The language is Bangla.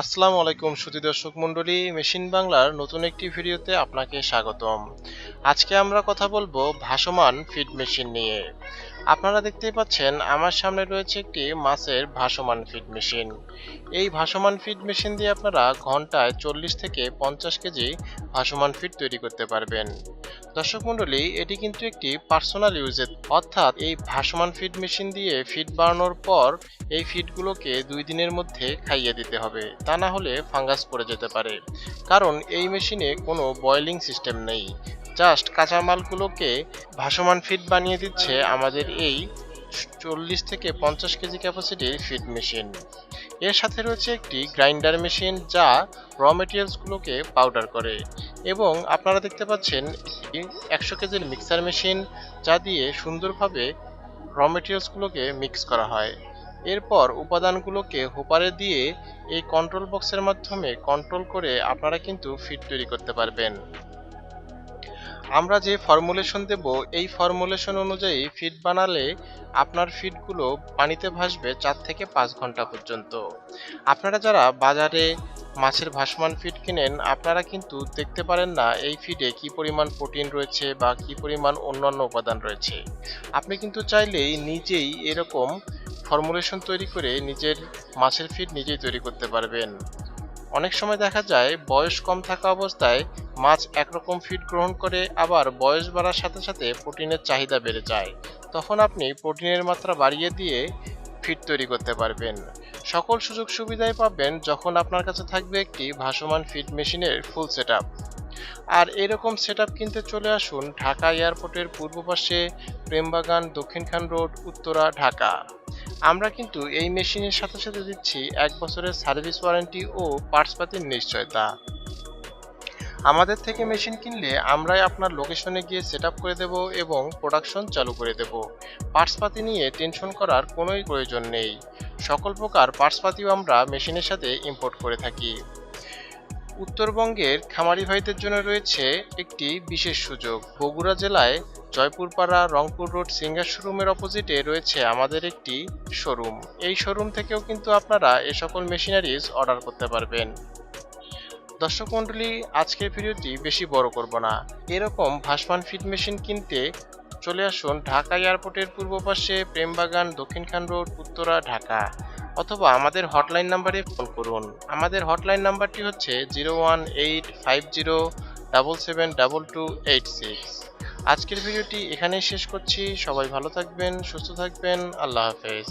আসসালামু আলাইকুম সুধী দর্শক মণ্ডলী, মেশিন বাংলার নতুন একটি ভিডিওতে আপনাকে স্বাগতম। আজকে আমরা কথা বলব ভাসমান ফিড মেশিন নিয়ে। আপনারা দেখতেই পাচ্ছেন, আমার সামনে রয়েছে একটি মাছের ভাসমান ফিড মেশিন। এই ভাসমান ফিড মেশিন দিয়ে আপনারা ঘন্টায় চল্লিশ থেকে পঞ্চাশ কেজি ভাসমান ফিড তৈরি করতে পারবেন। দর্শক মণ্ডলী, এটি কিন্তু একটি পার্সোনাল ইউজের অর্থাৎ এই ভাসমান ফিড মেশিন দিয়ে ফিড বানানোর পর এই ফিডগুলোকে দুই দিনের মধ্যে খাইয়ে দিতে হবে। তা না হলে ফাঙ্গাস পড়ে যেতে পারে। কারণ এই মেশিনে কোনো বয়লিং সিস্টেম নেই। জাস্ট কাঁচামালগুলোকে ভাসমান ফিড বানিয়ে দিচ্ছে আমাদের এই চল্লিশ থেকে পঞ্চাশ কেজি ক্যাপাসিটির ফিড মেশিন এর সাথে রয়েছে একটি গ্রাইন্ডার মেশিন যা র মেটেরিয়ালসগুলোকে পাউডার করে। এবং আপনারা দেখতে পাচ্ছেন একশো কেজির মিক্সার মেশিন যা দিয়ে সুন্দরভাবে র মেটেরিয়ালসগুলোকে মিক্স করা হয়। এরপর উপাদানগুলোকে হোপারে দিয়ে এই কন্ট্রোল বক্সের মাধ্যমে কন্ট্রোল করে আপনারা কিন্তু ফিট তৈরি করতে পারবেন। আমরা যে ফর্মুলেশন দেব, এই ফর্মুলেশন অনুযায়ী ফিড বানালে আপনার ফিডগুলো পানিতে ভাসবে চার থেকে পাঁচ ঘণ্টা পর্যন্ত। আপনারা যারা বাজারে মাছের ভাসমান ফিড কিনেন, আপনারা কিন্তু দেখতে পারেন না এই ফিডে কি পরিমাণ প্রোটিন রয়েছে বা কি পরিমাণ অন্যান্য উপাদান রয়েছে। আপনি কিন্তু চাইলেই নিজেই এরকম ফর্মুলেশন তৈরি করে নিজের মাছের ফিড নিজেই তৈরি করতে পারবেন। অনেক সময় দেখা যায় বয়স কম থাকা অবস্থায় মাছ একরকম ফিড গ্রহণ করে, আবার বয়স বাড়ার সাথে সাথে প্রোটিনের চাহিদা বেড়ে যায়। তখন আপনি প্রোটিনের মাত্রা বাড়িয়ে দিয়ে ফিড তৈরি করতে পারবেন। সকল সুযোগ সুবিধাই পাবেন যখন আপনার কাছে থাকবে একটি ভাসমান ফিড মেশিনের ফুল সেট আর এরকম সেট কিনতে চলে আসুন ঢাকা এয়ারপোর্টের পূর্ব পাশে প্রেমবাগান দক্ষিণখান রোড, উত্তরা, ঢাকা। আমরা কিন্তু এই মেশিনের সাথে সাথে দিচ্ছি এক বছরের সার্ভিস ওয়ারেন্টি ও পার্টসপাতির নিশ্চয়তা। আমাদের থেকে মেশিন কিনলে আমরাই আপনার লোকেশনে গিয়ে সেট করে দেব এবং প্রোডাকশন চালু করে দেব। পার্টসপাতি নিয়ে টেনশন করার কোনোই প্রয়োজন নেই। সকল প্রকার পার্টসপাতিও আমরা মেশিনের সাথে ইম্পোর্ট করে থাকি। উত্তরবঙ্গের খামারি ভাইদের জন্য রয়েছে একটি বিশেষ সুযোগ। বগুড়া জেলায় জয়পুরপাড়া, রংপুর রোড, সিঙ্গার শোরুমের অপোজিটে রয়েছে আমাদের একটি শোরুম এই শোরুম থেকেও কিন্তু আপনারা এ সকল মেশিনারিজ অর্ডার করতে পারবেন। দর্শক মণ্ডলী, আজকের ভিডিওটি বেশি বড় করব না। এরকম ভাসমান ফিড মেশিন কিনতে চলে আসুন ঢাকা এয়ারপোর্টের পূর্ব পাশে প্রেমবাগান দক্ষিণখান রোড, উত্তরা, ঢাকা। অথবা আমাদের হটলাইন নাম্বারে ফোন করুন। আমাদের হটলাইন নাম্বারটি হচ্ছে zero one eight five zero double seven double two eight six আজকের ভিডিওটি এখানেই শেষ করছি। সবাই ভালো থাকবেন, সুস্থ থাকবেন। আল্লাহ হাফেজ।